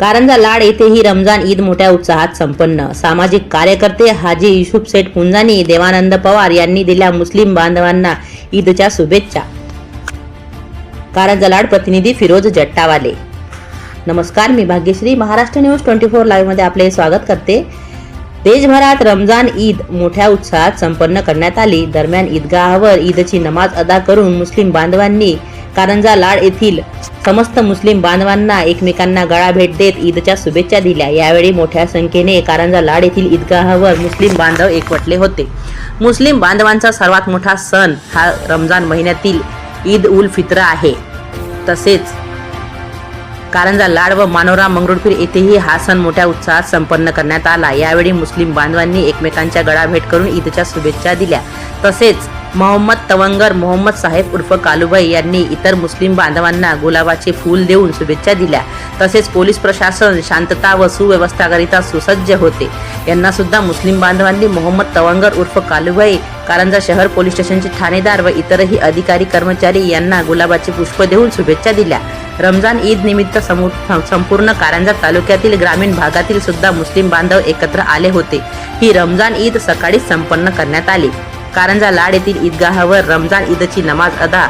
कारंजा लाड येथेही रमजान ईद मोठ्या उत्साहात संपन्न. सामाजिक कार्यकर्ते हाजी युसुफ सेठ पुंजानी देवानंद पवार यांनी दिल्या मुस्लिम बांधवांना ईदच्या शुभेच्छा. कारंजा लाड प्रतिनिधी फिरोज जट्टावाले. नमस्कार मी Bhagyashree. Maharashtra news twenty four लाईव्हमध्ये आपले स्वागत करते. देशभरात रमजान ईद मोठ्या उत्साहात संपन्न करण्यात आली. दरम्यान ईदगाहावर ईदची नमाज अदा करून मुस्लिम बांधवांनी कारंजा लाड येथील समस्त मुस्लिम बांधवांना एकमेकांना गळा भेट देत ईदच्या शुभेच्छा दिल्या. यावेळी मोठ्या संख्येने कारंजा लाड येथील ईदगाहावर मुस्लिम बांधव एकवटले होते. मुस्लिम बांधवांचा सर्वात मोठा सण हा रमजान महिन्यातील ईद उल फित्र आहे. तसेच कारंजा लाड व मानोरा मंगरुळपीर येथेही हा सण मोठ्या उत्साहात संपन्न करण्यात आला. यावेळी मुस्लिम बांधवांनी एकमेकांच्या गळाभेट करून ईदच्या शुभेच्छा दिल्या. तसेच मोहम्मद तवंगर मोहम्मद साहेब उर्फ कालूबाई यांनी इतर मुस्लिम बांधवांना गुलाबाचे फूल देऊन शुभेच्छा दिल्या. तसेच पोलीस प्रशासन शांतता व सुव्यवस्थाकरिता सुसज्ज होते. यांना सुद्धा मुस्लिम बांधवांनी मोहम्मद तवंगर उर्फ कालूबाई कारंजा शहर पोलीस स्टेशनचे ठाणेदार व इतरही अधिकारी कर्मचारी यांना गुलाबाचे पुष्प देऊन शुभेच्छा दिल्या. रमजान ईद निमित्त संपूर्ण कारंजा तालुक्यातील ग्रामीण भागातील सुद्धा मुस्लिम बांधव एकत्र आले होते. ही रमजान ईद सकाळी संपन्न करण्यात आली. कारंजा लाड येथील ईदगाहावर रमजान ईदची नमाज अदा.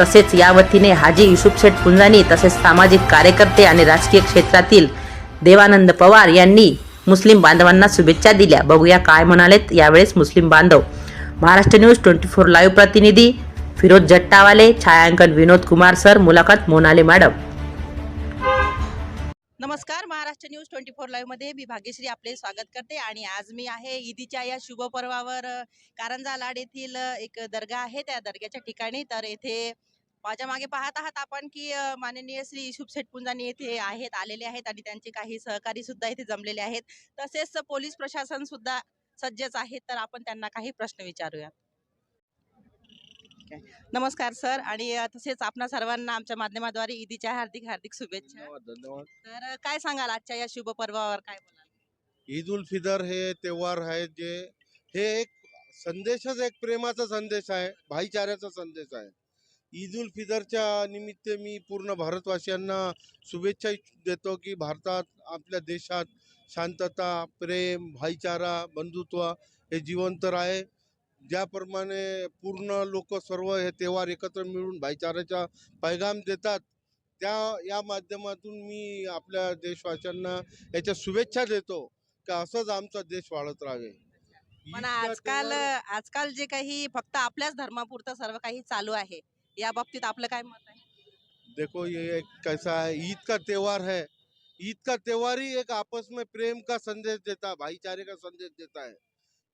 तसेच या वतीने हाजी युसुफ शेठ पुंजानी तसेच सामाजिक कार्यकर्ते आणि राजकीय क्षेत्रातील देवानंद पवार यांनी मुस्लिम बांधवांना शुभेच्छा दिल्या. बघूया काय म्हणालेत यावेळेस मुस्लिम बांधव. Maharashtra news twenty four live प्रतिनिधी फिरोज जट्टावाले छायांकन विनोद कुमार सर मुलाखत मोनाले मॅडम. नमस्कार महाराष्ट्र न्यूज ट्वेंटी फोर लाईव्हमध्ये मी भाग्यश्री आपले स्वागत करते आणि आज मी आहे ईदीच्या या शुभ पर्वावर कारंजा लाड येथील एक दर्गा आहे त्या दर्ग्याच्या ठिकाणी. तर येथे माझ्या मागे पाहत आहात आपण की माननीय श्री युसुफ शेटपुंजानी येथे आहेत आलेले आहेत आणि त्यांचे काही सहकारी सुद्धा इथे जमलेले आहेत. तसेच पोलीस प्रशासन सुद्धा सज्जच आहेत. तर आपण त्यांना काही प्रश्न विचारूयात. Okay. नमस्कार सर आणि अ, तसेच आपणा सर्वांना आमच्या माध्यमाद्वारे ईदीच्या हार्दिक हार्दिक शुभेच्छा. धन्यवाद धन्यवाद. तर अ, काय सांगाल आजच्या या शुभ पर्वावर काय बोलाल? ईद उल फितर हे त्योहार आहे जे हे एक संदेशच एक प्रेमाचा संदेश आहे भाईचाऱ्याचा संदेश आहे. ईद उल फितरच्या निमित्त मी पूर्ण भारतवासियांना शुभेच्छा देतो की भारतात आपल्या देशात शांतता प्रेम भाईचारा बंधुत्व हे जिवंत आहे ज्याप्रमाणे पूर्ण लोक सर्व हे त्योहार एकत्र मिळून भाईचाऱ्याचा पैगाम देतात त्या या माध्यमातून मी आपल्या देशवासियांना याच्या शुभेच्छा देतो की असंच आमचा देश वाढत राहावे. पण आजकाल आजकाल जे काही फक्त आपल्याच धर्मापुरतं सर्व काही चालू आहे या बाबतीत आपलं काय मत आहे? देखो ये एक कैसा है ईद का त्योहार है. ईद का त्योहार ही एक आपस में प्रेम का संदेश देता है भाईचारे का संदेश देता है.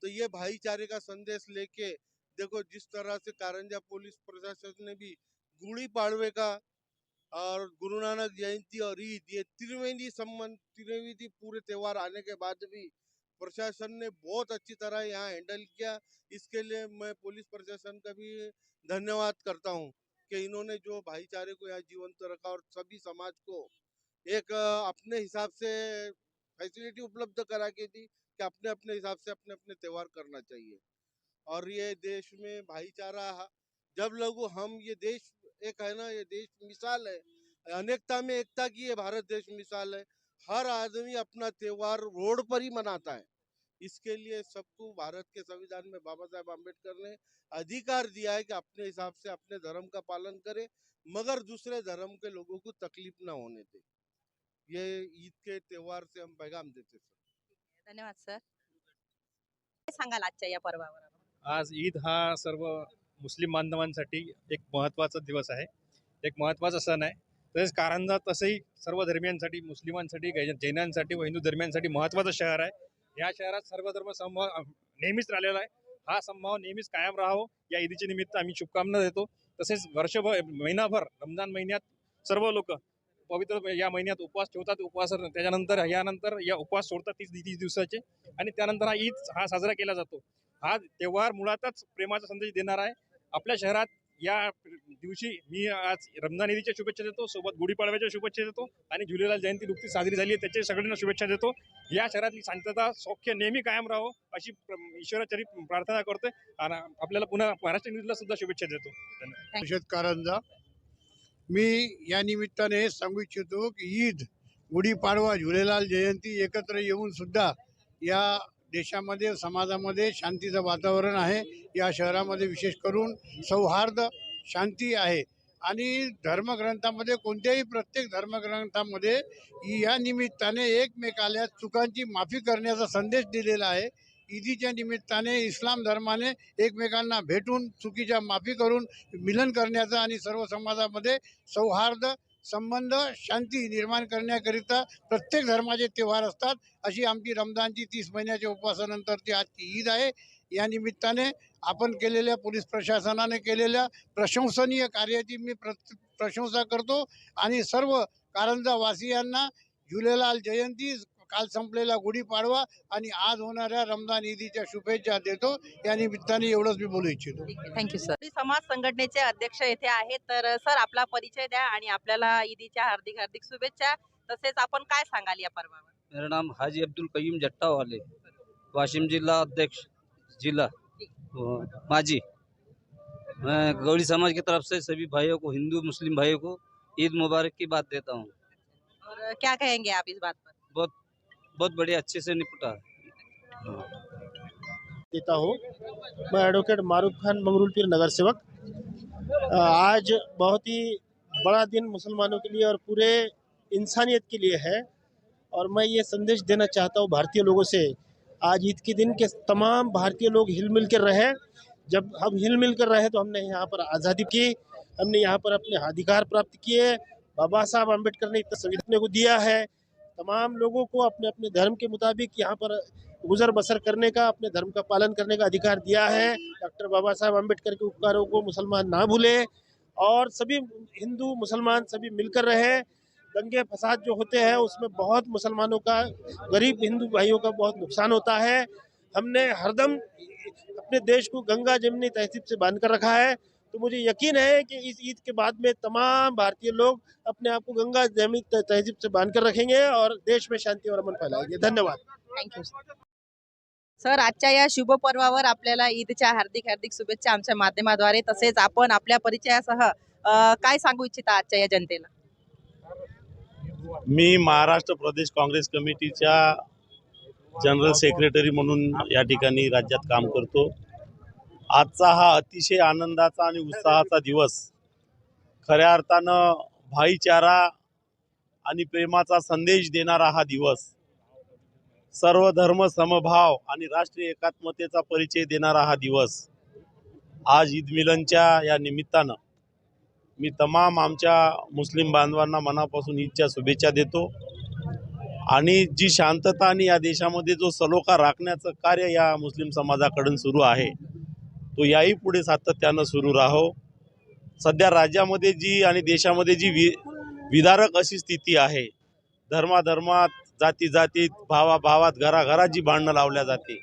तो ये भाईचारे का संदेश लेके देखो जिस तरह से कारंजा पुलिस प्रशासन ने भी गुड़ी पाड़वे का और गुरु नानक जयंती और ईद, ये त्रिवेदी संबंध त्रिवेदी पूरे त्योहार आने के बाद भी प्रशासन ने बहुत अच्छी तरह यहाँ हैंडल किया। इसके लिए मैं पुलिस प्रशासन का भी धन्यवाद करता हूँ कि इन्होंने जो भाईचारे को यहाँ जीवंत रखा और सभी समाज को एक, अपने हिसाब से फैसिलिटी उपलब्ध करा के दी। कि अपने अपने हिसाब से अपने अपने त्यौहार करना चाहिए। और ये देश में भाईचारा जब लोग हम ये देश एक है ना, ये देश मिसाल है, अनेकता में एकता की ये भारत देश मिसाल है। हर आदमी अपना त्योहार रोड पर ही मनाता है। इसके लिए सबको भारत के संविधान में बाबा साहेब आम्बेडकर ने अधिकार दिया है कि अपने हिसाब से, अपने धर्म का पालन करे, मगर दूसरे धर्म के लोगों को तकलीफ़ ना होने दे। ये ईद के त्योहार से हम पैगाम देते सर। धन्यवाद सर. काय सांगाल आजच्या या पर्वावर? आज ईद हा सर्व मुस्लिम बांधवांसाठी एक महत्त्वाचा दिवस आहे. एक महत्त्वाचा सण आहे. तसेच कारंजा तसंही सर्व धर्मियांसाठी मुस्लिमांसाठी जैनांसाठी व हिंदू धर्मियांसाठी महत्त्वाचं शहर आहे. या शहरात सर्व धर्म समभाव नेहमीच राहिलेला आहे. हा समभाव नेहमीच कायम राहावं. या ईदीच्या निमित्त आम्ही शुभकामना देतो. तसेच वर्षभर महिनाभर रमजान महिन्यात सर्व लोक पवित्र या महिन्यात उपवास ठेवतात उपवास त्याच्यानंतर यानंतर या उपवास सोडतात तीस तीस दिवसाचे आणि त्यानंतर हा ईद हा साजरा केला जातो. हा त्योहार मुळातच प्रेमाचा संदेश देणार आहे. आपल्या शहरात या दिवशी मी आज रमजान ईदीच्या शुभेच्छा देतो सोबत गुढीपाडव्याच्या शुभेच्छा देतो आणि झुलेलाल जयंती नुकतीच साजरी झाली आहे त्याच्या सगळ्यांना शुभेच्छा देतो. या शहरातली शांतता सौख्य नेहमी कायम राहो अशी प्र- ईश्वराचरी प्रार्थना करतोय. आणि आपल्याला पुन्हा महाराष्ट्र न्यूजला सुद्धा शुभेच्छा देतो. धन्यवाद. कारंजा मी या निमित्ताने सांगू इच्छितो की ईद गुढीपाडवा झुलेलाल जयंती एकत्र येऊन सुद्धा या देशामध्ये समाजामध्ये शांतीचं वातावरण आहे. या शहरामध्ये विशेष करून सौहार्द शांती आहे. आणि धर्मग्रंथामध्ये कोणत्याही प्रत्येक धर्मग्रंथामध्ये या निमित्ताने एकमेकाला चुकांची माफी करण्याचा संदेश दिलेला आहे. ईदीच्या निमित्ताने इस्लाम धर्माने एकमेकांना भेटून चुकीच्या माफी करून मिलन करण्याचा आणि सर्व समाजामध्ये सौहार्द संबंध शांती निर्माण करण्याकरिता प्रत्येक धर्माचे त्योहार असतात. अशी आमची रमजानची तीस महिन्याच्या उपवासानंतरची आजची ईद आहे. या निमित्ताने आपण केलेल्या पोलीस प्रशासनाने केलेल्या प्रशंसनीय कार्याची मी प्र प्रशंसा करतो. आणि सर्व कारंजा वासियांना झुलेलाल जयंती काल संपलेला गुढीपाडवा आणि आज होणाऱ्या रमजान ईदीच्या शुभेच्छा देतो. या निमित्ताने एवढंच मी बोलू इच्छितो. Thank you sir. समाज संघटनेचे अध्यक्ष येथे आहेत तर सर आपला परिचय द्या आणि आपल्याला ईदीच्या हार्दिक हार्दिक शुभेच्छा. तसेच आपण काय सांगाल या पर्वावर? मेरा नाम हाजी अब्दुल कयूम जट्टा वाले वाशिम जिला अध्यक्ष जिला माजी. मैं गौड़ी समाज की तरफ से सभी भाइयों को हिंदू मुस्लिम भाइयों को ईद मुबारक की बात देता हूँ। और क्या कहेंगे आप इस बात पर? बहुत बढ़िया, अच्छे से निपटा। हाँ। देता हूँ। मैं एडवोकेट मारूफ खान, मंगरूल नगर सेवक। आज बहुत ही बड़ा दिन मुसलमानों के लिए और पूरे इंसानियत के लिए है। और मैं ये संदेश देना चाहता हूँ भारतीय लोगों से, आज ईद के दिन के तमाम भारतीय लोग हिल मिल कर रहे। जब हम हिल मिल कर रहे तो हमने यहाँ पर आज़ादी की, हमने यहाँ पर अपने अधिकार प्राप्त किए। बाबा साहब अंबेडकर ने इतना संविधान को दिया है। तमाम लोगों को अपने अपने धर्म के मुताबिक यहाँ पर गुजर बसर करने का, अपने धर्म का पालन करने का अधिकार दिया है। डॉक्टर बाबा साहब अंबेडकर के उपकारों को मुसलमान ना भूले और सभी हिंदू, मुसलमान सभी मिलकर रहे। दंगे फसाद जो होते हैं, उसमें बहुत मुसलमानों का, गरीब हिंदू भाइयों का बहुत नुकसान होता है। हमने हरदम अपने देश को गंगा जमनी तहजीब से बाँध कर रखा है। तो मुझे यकीन है कि इस ईद के बाद में तमाम भारतीय लोग अपने आप को गंगा जमनी तहजीब से बांध कर रखेंगे और देश में शांति और अमन फैलाएंगे। धन्यवाद। थँक्यू सर आजच्या या शुभ पर्वावर आपल्याला ईदच्या हार्दिक हार्दिक शुभेच्छा आमच्या माध्यमाद्वारे तसेच आपण आपल्या परिचयासह काय सांगू इच्छिता आजच्या या जनतेला? मी महाराष्ट्र प्रदेश काँग्रेस कमिटीच्या जनरल सेक्रेटरी म्हणून या ठिकाणी राज्यात काम करतो. आजचा हा अतिशय आनंदाचा आणि उत्साहाचा दिवस. खऱ्या अर्थानं भाईचारा आणि प्रेमाचा संदेश देणारा हा दिवस. सर्व धर्म समभाव आणि राष्ट्रीय एकात्मतेचा परिचय देणारा हा दिवस. आज ईद मिलनच्या या निमित्तानं मी तमाम आमच्या मुस्लिम बांधवांना मनापासून ईदच्या शुभेच्छा देतो. आणि जी शांतता आणि या देशामध्ये जो सलोखा राखण्याचं कार्य या मुस्लिम समाजाकडून सुरू आहे तो याही पुढे सातत्यानं सुरू राहो. सध्या राज्यामध्ये जी आणि देशामध्ये जी वि विदारक अशी स्थिती आहे धर्माधर्मात जाती जातीत भावाभावात घराघरात जी भांडणं लावल्या जाते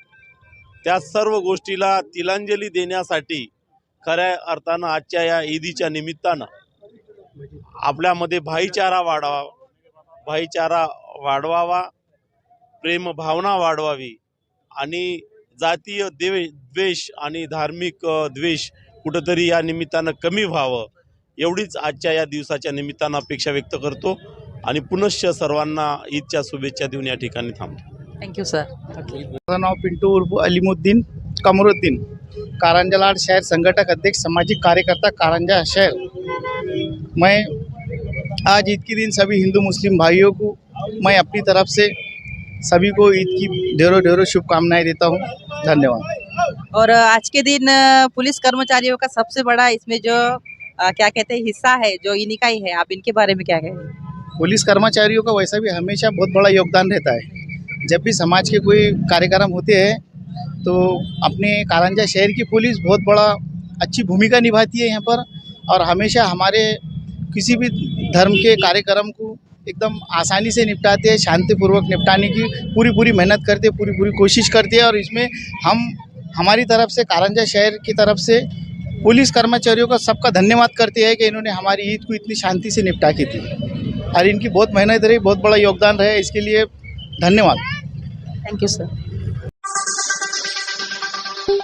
त्या सर्व गोष्टीला तिलांजली देण्यासाठी खऱ्या अर्थानं आजच्या या ईदीच्या निमित्तानं आपल्यामध्ये भाईचारा वाढवा भाईचारा वाढवावा प्रेम भावना वाढवावी आणि जातीय देवे द्वेष आणि धार्मिक द्वेष कुठंतरी या निमित्तानं कमी व्हावं एवढीच आजच्या या दिवसाच्या निमित्तानं अपेक्षा व्यक्त करतो. आणि पुनश्च सर्वांना ईदच्या शुभेच्छा देऊन या ठिकाणी थांबतो. थँक्यू सर मेरा नाम पिंटू उर्फ अलीमुद्दीन कमरुद्दीन कारंजा शहर संगठक अध्यक्ष सामाजिक कार्यकर्ता कारंजा शहर. मैं आज ईद के दिन सभी हिंदू मुस्लिम भाइयों को मैं अपनी तरफ से सभी को ईद की ढेरों ढेरों शुभकामनाएँ देता हूँ। धन्यवाद। और आज के दिन पुलिस कर्मचारियों का सबसे बड़ा इसमें जो अ, क्या कहते हैं हिस्सा है जो इन्हीं का ही है आप इनके बारे में क्या कहेंगे? पुलिस कर्मचारियों का वैसा भी हमेशा बहुत बड़ा योगदान रहता है। जब भी समाज के कोई कार्यक्रम होते हैं तो अपने कारंजा शहर की पुलिस बहुत बड़ा अच्छी भूमिका निभाती है यहाँ पर। और हमेशा हमारे किसी भी धर्म के कार्यक्रम को एकदम आसानी से निपटाते हैं, शांतिपूर्वक निपटाने की पूरी पूरी मेहनत करते पूरी पूरी कोशिश करते हैं और इसमें हम, हमारी तरफ़ से, कारंजा शहर की तरफ़ से पुलिस कर्मचारियों का सबका धन्यवाद करते हैं कि इन्होंने हमारी ईद को इतनी शांति से निपटा की थी। और इनकी बहुत मेहनत रही, बहुत बड़ा योगदान रहा इसके लिए धन्यवाद। Thank you sir